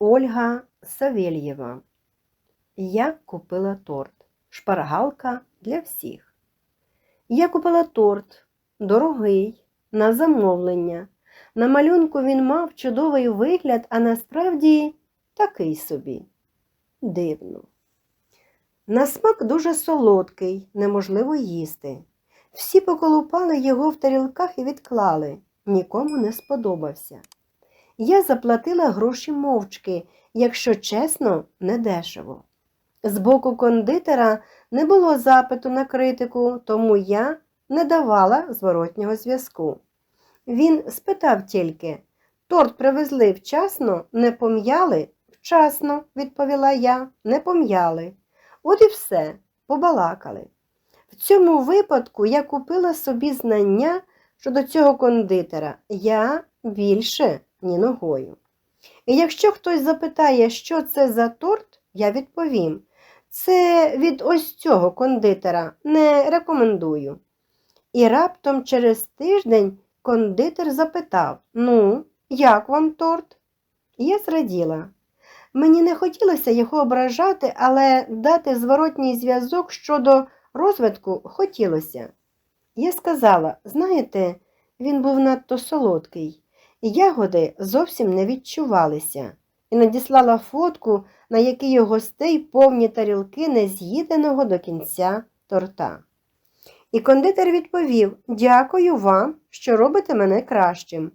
Ольга Савельєва. Я купила торт. Шпаргалка для всіх. Я купила торт, дорогий, на замовлення. На малюнку він мав чудовий вигляд, а насправді такий собі. Дивно. На смак дуже солодкий, неможливо їсти. Всі поколупали його в тарілках і відклали. Нікому не сподобався. Я заплатила гроші мовчки, якщо чесно, недешево. З боку кондитера не було запиту на критику, тому я не давала зворотнього зв'язку. Він спитав тільки торт привезли вчасно, не пом'яли? Вчасно, відповіла я, не пом'яли. От і все, побалакали. В цьому випадку я купила собі знання щодо цього кондитера. Я більше ні ногою. І якщо хтось запитає, що це за торт, я відповім. Це від ось цього кондитера не рекомендую. І раптом через тиждень кондитер запитав: Ну, як вам торт? Я зраділа. Мені не хотілося його ображати, але дати зворотній зв'язок щодо розвитку хотілося. Я сказала, знаєте, він був надто солодкий, ягоди зовсім не відчувалися, і надіслала фотку, на якій у гостей повні тарілки нез'їденого до кінця торта. І кондитер відповів Дякую вам, що робите мене кращим.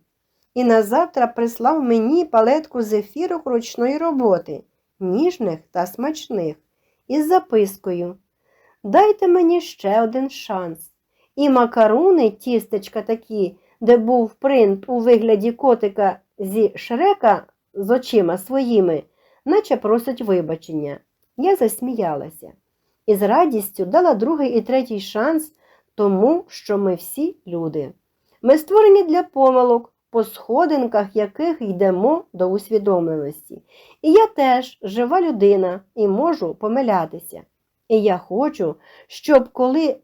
І назавтра прислав мені палетку зефірок ручної роботи, ніжних та смачних, із запискою Дайте мені ще один шанс. І макаруни, тістечка такі, де був принт у вигляді котика зі шрека з очима своїми, наче просить вибачення. Я засміялася і з радістю дала другий і третій шанс тому, що ми всі люди. Ми створені для помилок, по сходинках яких йдемо до усвідомленості. І я теж жива людина і можу помилятися. І я хочу, щоб коли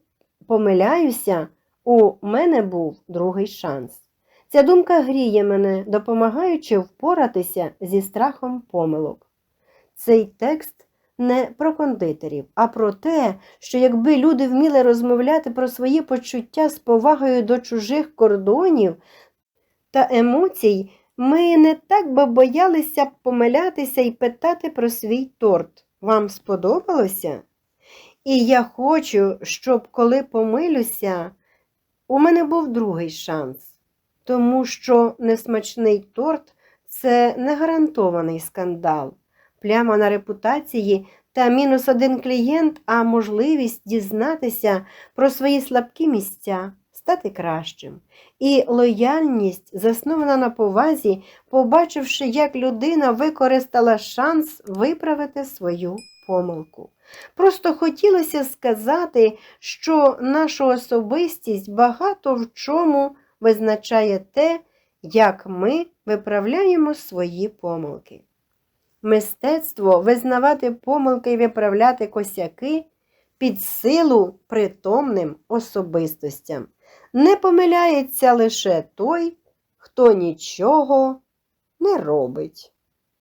помиляюся, у мене був другий шанс. Ця думка гріє мене, допомагаючи впоратися зі страхом помилок. Цей текст не про кондитерів, а про те, що якби люди вміли розмовляти про свої почуття з повагою до чужих кордонів та емоцій, ми не так би боялися б помилятися і питати про свій торт. Вам сподобалося? І я хочу, щоб коли помилюся, у мене був другий шанс, тому що несмачний торт це не гарантований скандал, пляма на репутації та мінус один клієнт, а можливість дізнатися про свої слабкі місця, стати кращим. І лояльність, заснована на повазі, побачивши, як людина використала шанс виправити свою помилку. Просто хотілося сказати, що нашу особистість багато в чому визначає те, як ми виправляємо свої помилки. Мистецтво визнавати помилки і виправляти косяки під силу притомним особистостям. Не помиляється лише той, хто нічого не робить.